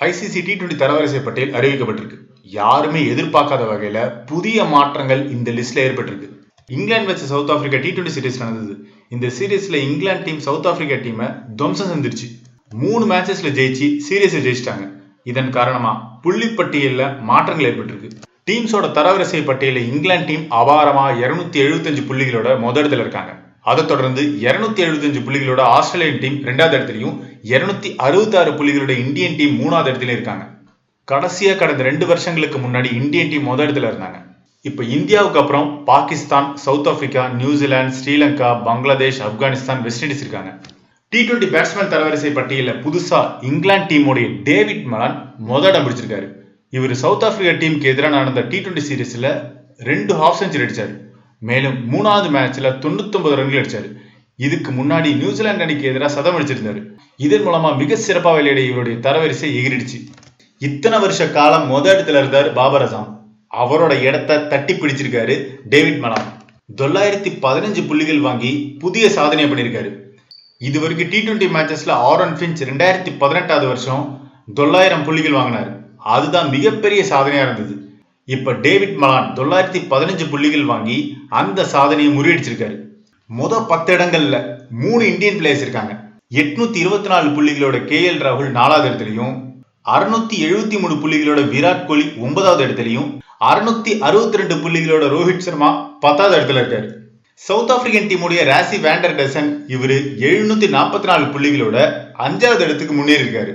ICC T twenty தரவரிசை பட்டியல் அறிவிக்கப்பட்டிருக்கு. யாருமே எதிர்பார்க்காத வகையில புதிய மாற்றங்கள் இந்த லிஸ்ட்ல ஏற்பட்டிருக்கு. இங்கிலாந்து வச்சு South Africa T twenty series நடந்தது. இந்த சீரீஸ்ல இங்கிலாந்து டீம் சவுத் ஆப்பிரிக்கா டீமை துவம்சம் செஞ்சிருச்சு. மூணு மேட்சஸ்ல ஜெயிச்சு சீரியஸை ஜெயிச்சிட்டாங்க. இதன் காரணமா புள்ளிப்பட்டியலில் மாற்றங்கள் ஏற்பட்டிருக்கு. டீம்ஸோட தரவரிசை பட்டியலில் இங்கிலாந்து டீம் அபாரமா இருநூத்தி எழுபத்தஞ்சு புள்ளிகளோட முதல் இடத்துல இருக்காங்க. அதை தொடர்ந்து இருநூத்தி எழுபத்தஞ்சு புள்ளிகளோட ஆஸ்திரேலியன் டீம் ரெண்டாவது இடத்துலையும் இருநூத்தி அறுபத்தாறு புள்ளிகளோட இந்தியன் டீம் மூணாவது இடத்துலயும் இருக்காங்க. கடைசியா கடந்த ரெண்டு வருஷங்களுக்கு முன்னாடி இந்தியன் டீம் முதல் இடத்துல இருந்தாங்க. இப்ப இந்தியாவுக்கு அப்புறம் Pakistan South Africa New Zealand Sri Lanka Bangladesh Afghanistan West Indies இருக்காங்க. டி டுவெண்டி பேட்ஸ்மேன் தரவரிசை பட்டியலில் புதுசா இங்கிலாந்து டீமுடைய டேவிட் மலான் முதல் இடம் பிடிச்சிருக்காரு. இவர் சவுத் ஆப்பிரிக்கா டீமுக்கு எதிராக நடந்த டி டுவெண்டி சீரீஸ்ல ரெண்டு ஹாஃப் செஞ்சுரி அடிச்சாரு. மேலும் மூணாவது மேட்ச்ல தொண்ணூத்தொன்பது ரன்கள் அடிச்சாரு. இதுக்கு முன்னாடி நியூசிலாந்து அணிக்கு எதிராக சதம் அடிச்சிருந்தாரு. இதன் மூலமா மிக சிறப்பாக விளையாடிய இவருடைய தரவரிசை எகிரிடுச்சு. இத்தனை வருஷ காலம் முத இடத்துல இருந்தார் பாபர் அசாம். அவரோட இடத்த தட்டி பிடிச்சிருக்காரு டேவிட் மலான் தொள்ளாயிரத்தி பதினஞ்சு புள்ளிகள் வாங்கி புதிய சாதனை பண்ணியிருக்காரு. இது வரைக்கும் டி டுவெண்ட்டி மேட்சஸ்ல ஆரன் ஃபின்ச் ரெண்டாயிரத்தி பதினெட்டாவது வருஷம் தொள்ளாயிரம் புள்ளிகள் வாங்கினாரு. அதுதான் மிகப்பெரிய சாதனையா இருந்தது. இப்ப டேவிட் மலான் தொள்ளாயிரத்தி பதினஞ்சு புள்ளிகள் வாங்கி அந்த சாதனையை முறியடிச்சிருக்காரு. முத பத்து இடங்கள்ல மூணு இந்தியன் பிளேயர்ஸ் இருக்காங்க. எட்நூத்தி இருபத்தி நாலு புள்ளிகளோட கே எல் ராகுல் நாலாவது இடத்துலையும் அறுநூத்தி எழுபத்தி மூணு புள்ளிகளோட விராட் கோலி ஒன்பதாவது இடத்துலையும் அறுநூத்தி அறுபத்தி ரெண்டு புள்ளிகளோட ரோஹித் சர்மா பத்தாவது இடத்துல இருக்காரு. சவுத் ஆப்பிரிக்கன் டீமுடைய ராசி வேண்டர் டெசன் இவர் எழுநூத்தி நாற்பத்தி நாலு புள்ளிகளோட அஞ்சாவது இடத்துக்கு முன்னேறி இருக்காரு